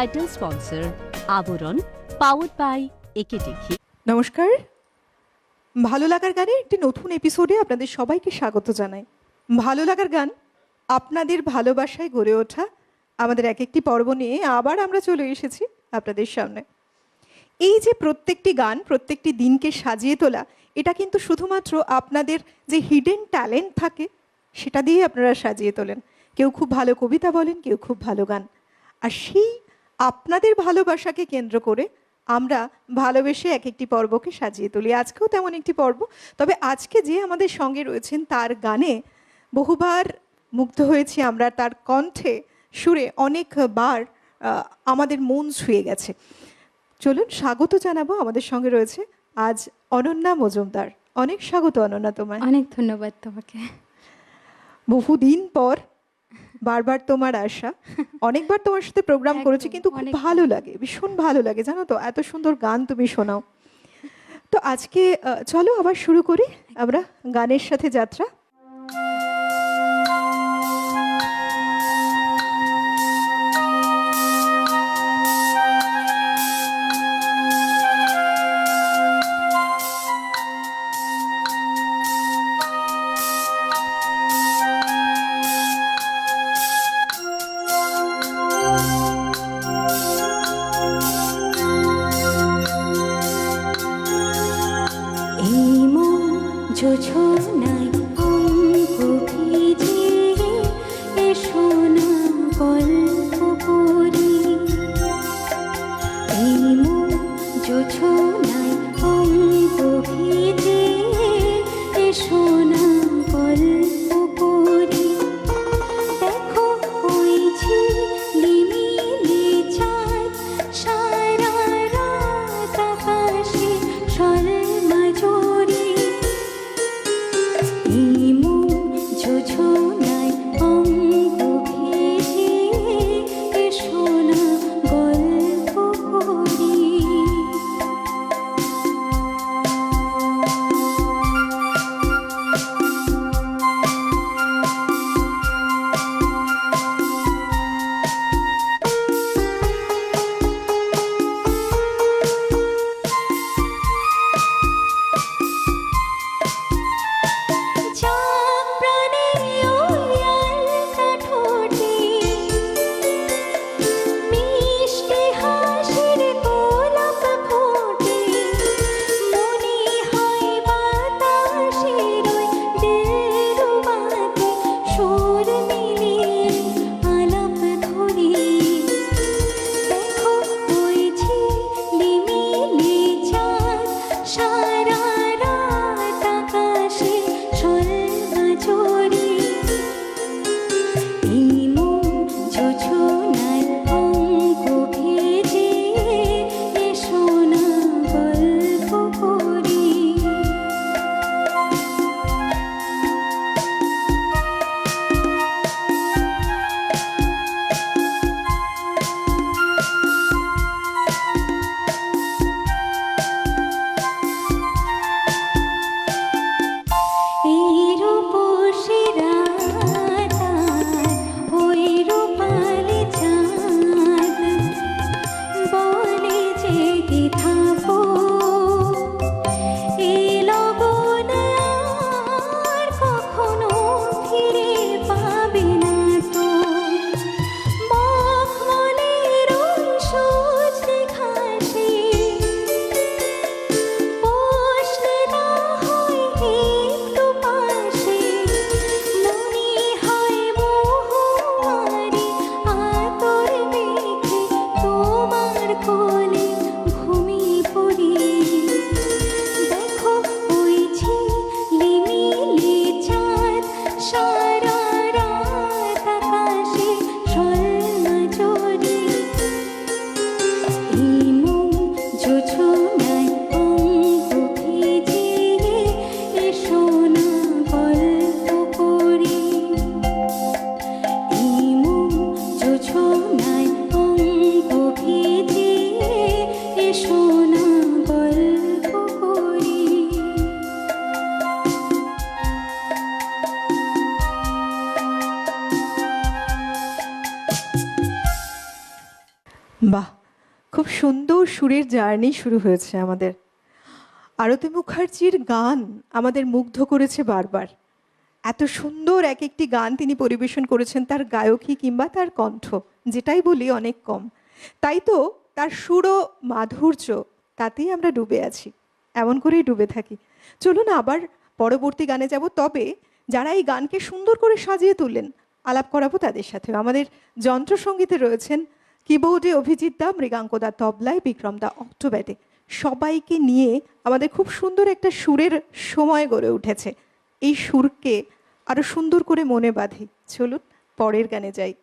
Title sponsor Aabaran powered by একে দেখি নমস্কার। ভালো লাগার গানে একটি নতুন এপিসোডে আপনাদের সবাইকে স্বাগত জানাই। ভালো লাগার গান আপনাদের ভালোবাসায় গড়ে ওঠা আমাদের এক একটি পর্ব নিয়ে আবার আমরা চলে এসেছি আপনাদের সামনে। এই যে প্রত্যেকটি গান, প্রত্যেকটি দিনকে সাজিয়ে তোলা, এটা কিন্তু শুধুমাত্র আপনাদের যে হিডেন ট্যালেন্ট থাকে, সেটা দিয়ে আপনারা সাজিয়ে তোলেন। কেউ খুব ভালো কবিতা বলেন, কেউ খুব ভালো গান। আর সেই আপনাদের ভালোবাসাকে কেন্দ্র করে আমরা ভালোবেসে এক একটি পর্বকে সাজিয়ে তুলি। আজকেও তেমন একটি পর্ব। তবে আজকে যে আমাদের সঙ্গে রয়েছেন তার গানে বহুবার মুগ্ধ হয়েছি আমরা। তার কণ্ঠে সুরে অনেকবার আমাদের মন ছুঁয়ে গেছে। চলুন স্বাগত জানাব আমাদের সঙ্গে রয়েছে আজ অনন্যা মজুমদার। অনেক স্বাগত অনন্যা তোমায়। অনেক ধন্যবাদ তোমাকে। বহুদিন পর বারবার তোমার আসা অনেকবার তোমার সাথে প্রোগ্রাম করেছি কিন্তু খুব ভালো লাগে ভীষণ ভালো লাগে জানো তো? এত সুন্দর গান তুমি শোনাও। তো আজকে চলো আবার শুরু করি আমরা গানের সাথে যাত্রা। সুরের জার্নি শুরু হয়েছে আমাদের। আরতি মুখার্জির গান আমাদের মুগ্ধ করেছে বারবার। এত সুন্দর এক একটি গান তিনি পরিবেশন করেছেন, তার গায়কী কিংবা তার কণ্ঠ, যেটাই বলি অনেক কম। তাই তো তার সুর ও মাধুর্য, তাতেই আমরা ডুবে আছি, এমন করেই ডুবে থাকি। চলুন আবার পরবর্তী গানে যাব, তবে যারা এই গানকে সুন্দর করে সাজিয়ে তুললেন, আলাপ করাবো তাদের সাথে আমাদের যন্ত্রসঙ্গীতে রয়েছেন কিবোর্ডে অভিজিৎ দা, মৃগাঙ্ক দা তবলায় বিক্রম দা অক্টোব্যাটে সবাইকে নিয়ে আমাদের খুব সুন্দর একটা সুরের সময় গড়ে উঠেছে। এই সুরকে আরও সুন্দর করে মনে বাঁধে। চলুন, পরের গানে যাই।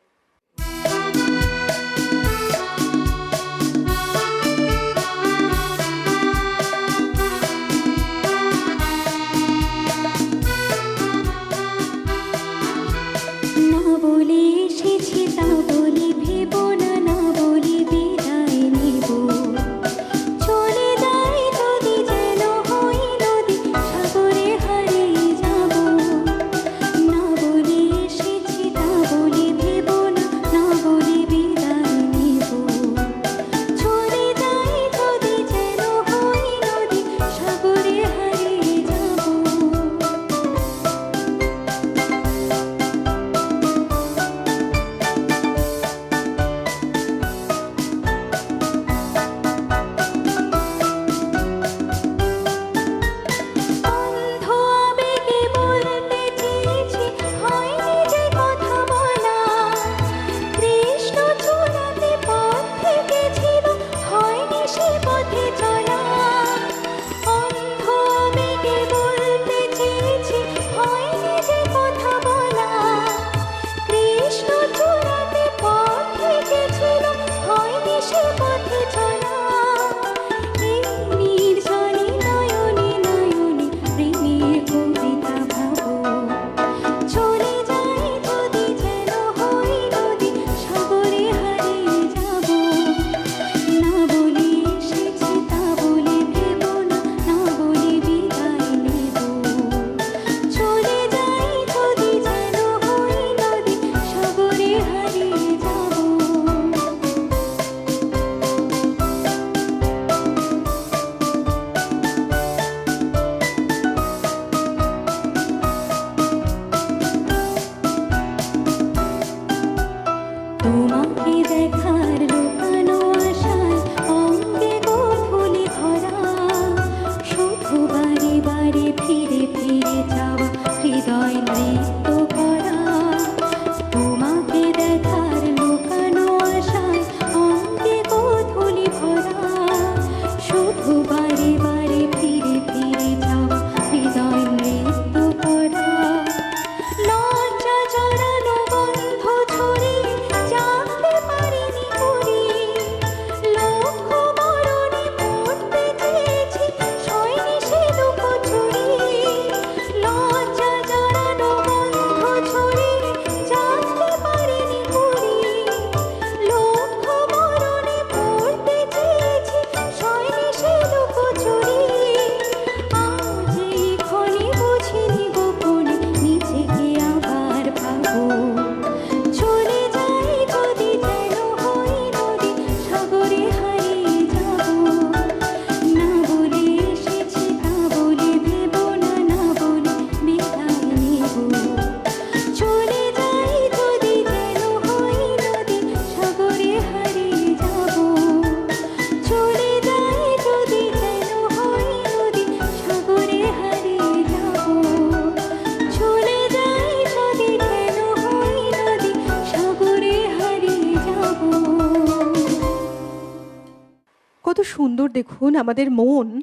আমাদের মন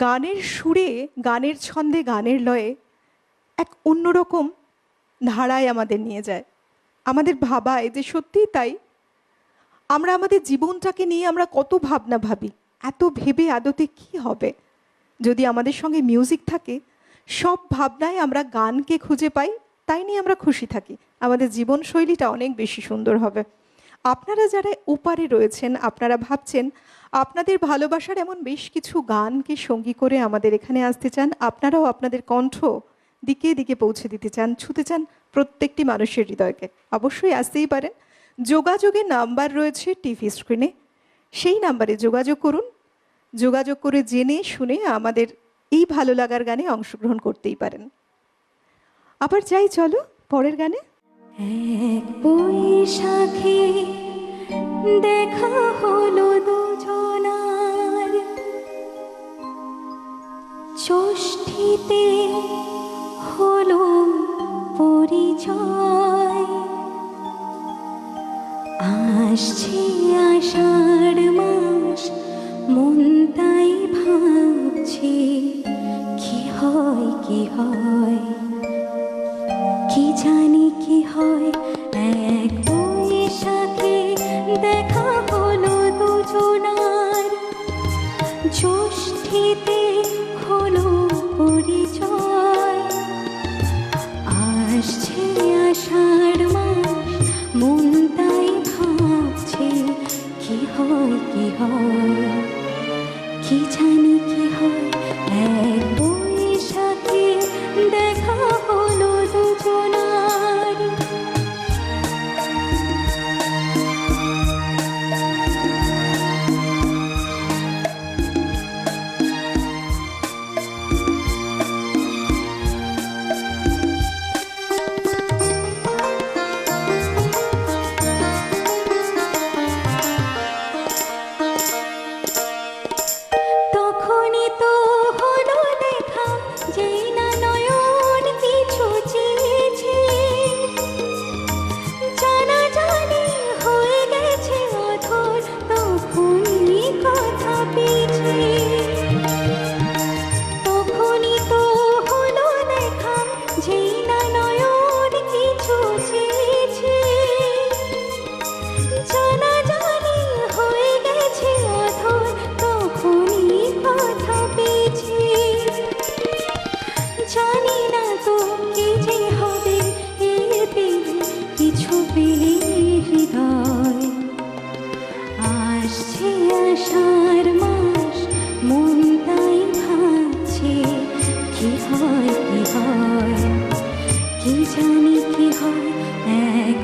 গানের সুরে, গানের ছন্দে, গানের লয়ে এক অন্যরকম ধারায় আমাদের নিয়ে যায়। আমাদের ভাবায় যে সত্যিই তাই। আমরা আমাদের জীবনটাকে নিয়ে আমরা কত ভাবনা ভাবি, এত ভেবে আদতে কি হবে? যদি আমাদের সঙ্গে মিউজিক থাকে, সব ভাবনায় আমরা গানকে খুঁজে পাই, তাই নিয়ে আমরা খুশি থাকি। আমাদের জীবনশৈলীটা অনেক বেশি সুন্দর হবে। আপনারা যারা ওপারে রয়েছেন, আপনারা ভাবছেন, আপনাদের ভালোবাসার এমন বেশ কিছু গানকে সঙ্গী করে আমাদের এখানে আসতে চান, আপনারাও আপনাদের কণ্ঠ দিকে দিকে পৌঁছে দিতে চান, ছুতে চান প্রত্যেকটি মানুষের হৃদয়কে। অবশ্যই আসতেই পারেন। যোগাযোগের নাম্বার রয়েছে টিভি স্ক্রিনে। সেই নাম্বারে যোগাযোগ করুন। যোগাযোগ করে জেনে, শুনে আমাদের এই ভালো লাগার গানে অংশগ্রহণ করতেই পারেন। আবার যাই চলো, পরের গানে। এক বৈশাখে দেখা ষষ্ঠীতে পরিচয়। আসছি মাস ভাবছি কি হয় কি হয়? আসছে আষাঢ় মাস মন তাই ভাবছে, কি হয় কি হয়? কি জানি কি হয়, এক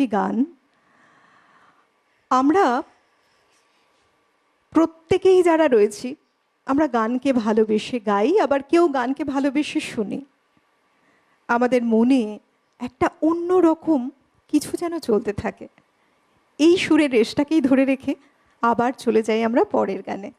একটি গান। আমরা প্রত্যেকেই যারা রয়েছি, আমরা গানকে ভালোবেসে গাই, আবার কেউ গানকে ভালোবেসে শুনি। আমাদের মনে একটা অন্য রকম কিছু যেন চলতে থাকে। এই সুরের রেশটাকেই ধরে রেখে আবার চলে যাই আমরা পরের গানে।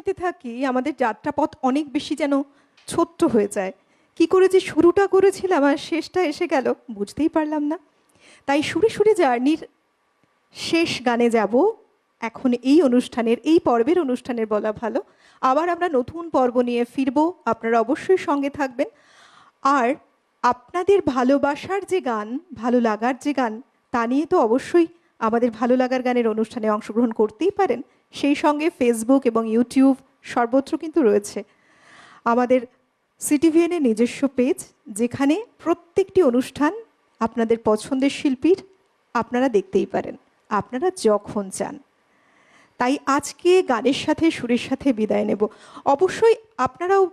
জার্নিতে থাকি, আমাদের যাত্রাপথ অনেক বেশি যেন ছোট্ট হয়ে যায়। কি করে যে শুরুটা করেছিলাম আর শেষটা এসে গেল বুঝতেই পারলাম না। তাই সুরে সুরে জার্নির শেষ গানে যাব। এখন এই অনুষ্ঠানের, এই পর্বের অনুষ্ঠানের বলা ভালো। আবার আমরা নতুন পর্ব নিয়ে ফিরব, আপনারা অবশ্যই সঙ্গে থাকবেন। আর আপনাদের ভালোবাসার যে গান, ভালো লাগার যে গান, তা নিয়ে তো অবশ্যই আমাদের ভালো লাগার গানের অনুষ্ঠানে অংশগ্রহণ করতেই পারেন। সেই সঙ্গে ফেসবুক এবং ইউটিউব সর্বত্র কিন্তু রয়েছে। আমাদের সিটিভিএনের নিজস্ব পেজ যেখানে প্রত্যেকটি অনুষ্ঠান আপনাদের পছন্দের শিল্পীর আপনারা দেখতেই পারেন, আপনারা যখন চান। তাই আজকে গানের সাথে, সুরের সাথে বিদায় নেব। অবশ্যই আপনারাও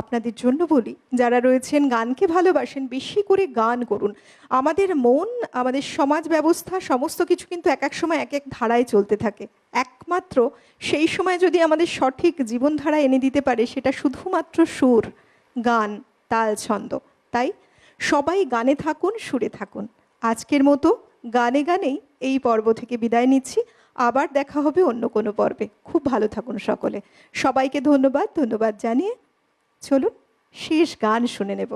আপনাদের জন্য বলি, যারা রয়েছেন গানকে ভালোবাসেন, বেশি করে গান করুন। আমাদের মন, আমাদের সমাজ ব্যবস্থা, সমস্ত কিছু কিন্তু এক এক সময়, এক এক ধারায় চলতে থাকে। একমাত্র সেই সময় যদি আমাদের সঠিক জীবনধারা এনে দিতে পারে, সেটা শুধুমাত্র সুর, গান, তাল, ছন্দ। তাই সবাই গানে থাকুন, সুরে থাকুন। আজকের মতো গানে গানেই এই পর্ব থেকে বিদায় নিচ্ছি। আবার দেখা হবে অন্য কোনো পর্বে। খুব ভালো থাকুন সকলে। সবাইকে ধন্যবাদ ধন্যবাদ জানিয়ে চলুন শেষ গান শুনে নেব।